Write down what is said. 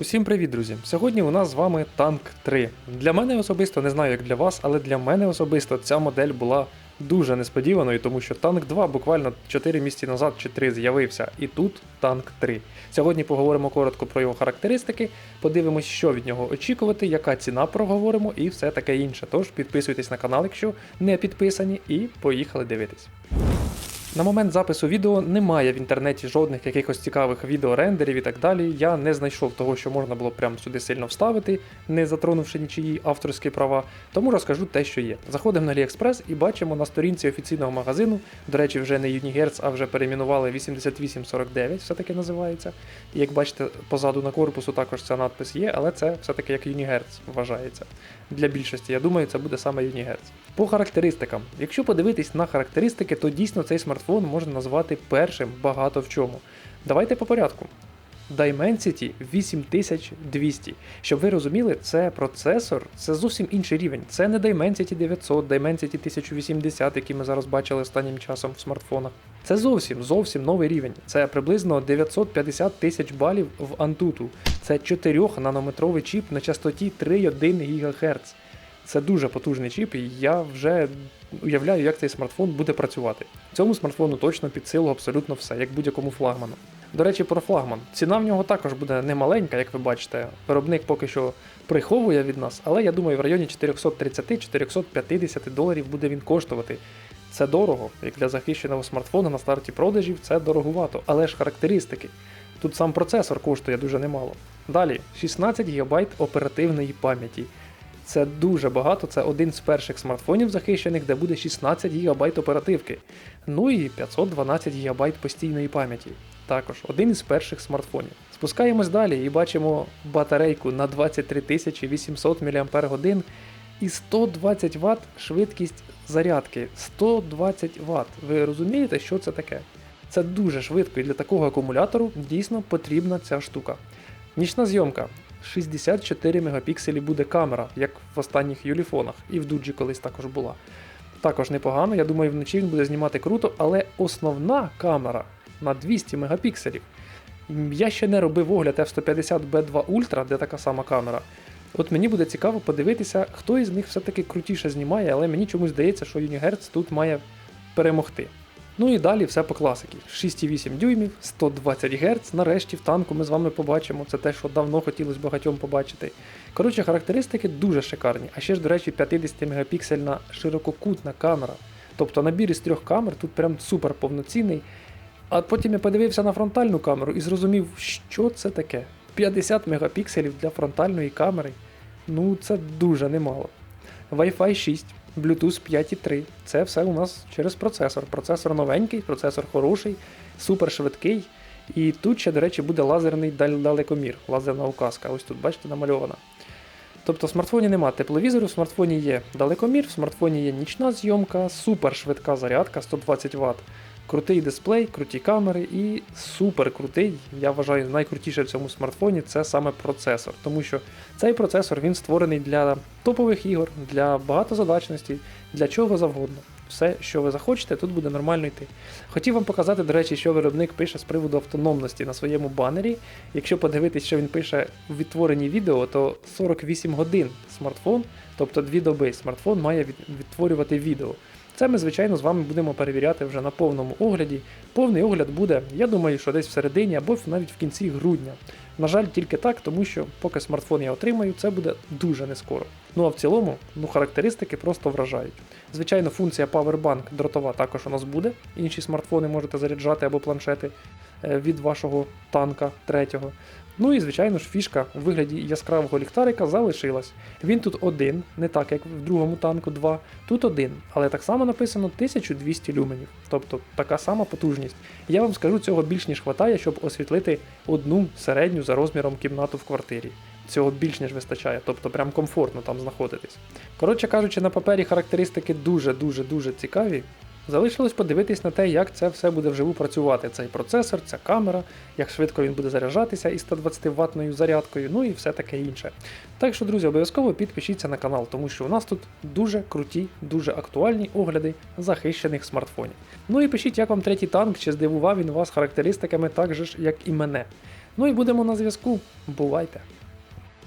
Усім привіт, друзі! Сьогодні у нас з вами танк 3. Для мене особисто не знаю як для вас, але для мене особисто ця модель була дуже несподіваною, тому що танк 2 буквально 4 місяці назад чи 3 з'явився, і тут танк 3. Сьогодні поговоримо коротко про його характеристики, подивимось, що від нього очікувати, яка ціна проговоримо і все таке інше. Тож підписуйтесь на канал, якщо не підписані, і поїхали дивитись. На момент запису відео немає в інтернеті жодних якихось цікавих відеорендерів і так далі. Я не знайшов того, що можна було прямо сюди сильно вставити, не затронувши нічиї авторські права. Тому розкажу те, що є. Заходимо на AliExpress і бачимо на сторінці офіційного магазину. До речі, вже не Unihertz, а вже перейменували 8849, все-таки називається. І як бачите, позаду на корпусу також ця надпис є, але це все-таки як Unihertz вважається. Для більшості, я думаю, це буде саме Unihertz. По характеристикам. Якщо подивитись на характеристики, то дійсно цей смартфон можна назвати першим багато в чому. Давайте по порядку. Dimensity 8200. Щоб ви розуміли, це процесор, це зовсім інший рівень. Це не Dimensity 900, Dimensity 1080, який ми зараз бачили останнім часом в смартфонах. Це зовсім зовсім новий рівень. Це приблизно 950 тисяч балів в Antutu. Це 4 нанометровий чіп на частоті 3,1 ГГц. Це дуже потужний чіп, і я вже уявляю, як цей смартфон буде працювати. Цьому смартфону точно під силу абсолютно все, як будь-якому флагману. До речі, про флагман. Ціна в нього також буде немаленька, як ви бачите. Виробник поки що приховує від нас, але я думаю, в районі 430-450 доларів буде він коштувати. Це дорого, як для захищеного смартфона на старті продажів це дорогувато, але ж характеристики. Тут сам процесор коштує дуже немало. Далі 16 ГБ оперативної пам'яті. Це дуже багато, це один з перших смартфонів захищених, де буде 16 ГБ оперативки. Ну і 512 ГБ постійної пам'яті. Також один із перших смартфонів. Спускаємось далі і бачимо батарейку на 23 800 мАч і 120 Вт швидкість зарядки. 120 Вт. Ви розумієте, що це таке? Це дуже швидко і для такого акумулятору дійсно потрібна ця штука. Нічна зйомка. 64 мегапікселі буде камера, як в останніх юліфонах, і в дуджі колись також була. Також непогано, я думаю, вночі він буде знімати круто, але основна камера на 200 мегапікселів. Я ще не робив огляд F150B2 Ultra, де така сама камера. От мені буде цікаво подивитися, хто із них все-таки крутіше знімає, але мені чомусь здається, що Unihertz тут має перемогти. Ну і далі все по класики. 6,8 дюймів, 120 Гц. Нарешті в танку ми з вами побачимо. Це те, що давно хотілося багатьом побачити. Коротше, характеристики дуже шикарні. А ще ж, до речі, 50 мегапіксельна ширококутна камера. Тобто набір із трьох камер тут прям супер повноцінний. А потім я подивився на фронтальну камеру і зрозумів, що це таке. 50 мегапікселів для фронтальної камери. Ну, це дуже немало. Wi-Fi 6. Bluetooth 5.3. Це все у нас через процесор. Процесор новенький, процесор хороший, супер швидкий. І тут ще, до речі, буде лазерний далекомір, лазерна указка. Ось тут, бачите, намальована. Тобто в смартфоні нема тепловізору, в смартфоні є далекомір, в смартфоні є нічна зйомка, супер швидка зарядка 120 Вт, крутий дисплей, круті камери і супер крутий, я вважаю, найкрутіше в цьому смартфоні це саме процесор. Тому що цей процесор він створений для топових ігор, для багатозадачності, для чого завгодно. Все, що ви захочете, тут буде нормально йти. Хотів вам показати, до речі, що виробник пише з приводу автономності на своєму банері. Якщо подивитись, що він пише в відтворенні відео, то 48 годин смартфон, тобто 2 доби смартфон має відтворювати відео. Це ми, звичайно, з вами будемо перевіряти вже на повному огляді. Повний огляд буде, я думаю, що десь всередині або навіть в кінці грудня. На жаль, тільки так, тому що поки смартфон я отримаю, це буде дуже не скоро. Ну а в цілому, ну характеристики просто вражають. Звичайно, функція Powerbank дротова також у нас буде. Інші смартфони можете заряджати або планшети від вашого танка третього. Ну і, звичайно ж, фішка у вигляді яскравого ліхтарика залишилась. Він тут один, не так як в другому танку 2, тут один, але так само написано 1200 люменів, тобто така сама потужність. Я вам скажу, цього більш ніж хватає, щоб освітлити одну середню за розміром кімнату в квартирі. Цього більш ніж вистачає, тобто прям комфортно там знаходитись. Коротше кажучи, на папері характеристики дуже-дуже дуже цікаві. Залишилось подивитись на те, як це все буде вживу працювати. Цей процесор, ця камера, як швидко він буде заряджатися із 120 ваттною зарядкою, ну і все таке інше. Так що, друзі, обов'язково підпишіться на канал, тому що у нас тут дуже круті, дуже актуальні огляди захищених смартфонів. Ну і пишіть, як вам третій танк, чи здивував він вас характеристиками так же ж, як і мене. Ну і будемо на зв'язку. Бувайте!